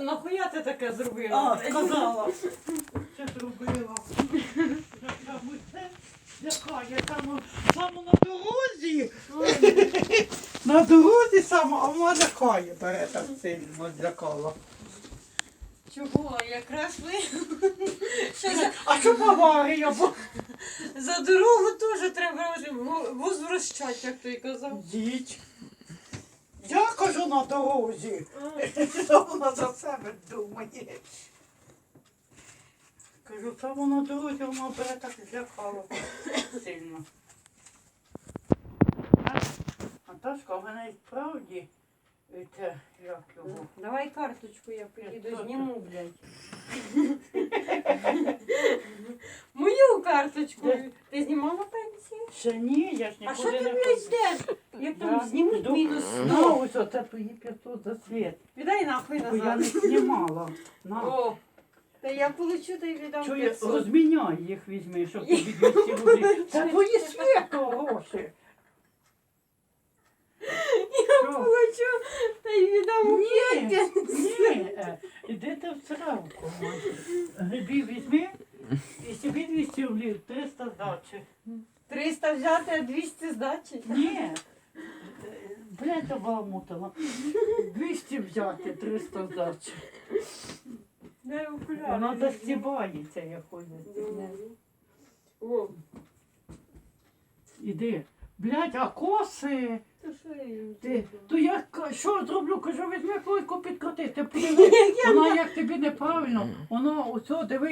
нахуя ти таке зробила? А, сказала. Це зробила. Усе лякає, там, там на дорозі. На дорозі саме, а вона лякає, бере так сильно злякала. Чого? Якраз ви що за, А що аварія? Бо за дорогу теж треба возвращати, як той казав. їдь. На дорозі. Вона за себе думає. Кажу, там на дорозі вона бере так злякала сильно. А- Наташка, в мене і справді це, як його. Давай карточку, я Яку? зніму, блядь. Мою карточку. Ти знімала? Ще ні, я ж А що нікуди ти, не ждеш? Як Я там знімуть жду. мінус 100? ось оце твої 500 за світ. Віддай нахуй Бо я не назад. знімала. На. О, та я получу, та й віддам Чує, 500. розміняй їх візьми, щоб тобі 200 рублів. Це твої свято гроші. Я получу, та й віддам Ні, п'ять. ні, е, іди ти в сравку. Грибів візьми і собі 200 рублів, 300 здачі. 300 взяти, а 200 здачі. Ні. Блядь, обламутила. 200 взяти, 300 здачі. Дай окуляри. Вона застібається, як ходить. О, Іди. Блядь, а коси? то що я їм Ти, зроблю? то я що зроблю? Кажу, візьми койку підкоти. Ти подиви. Вона як тобі неправильно, воно оцього диви.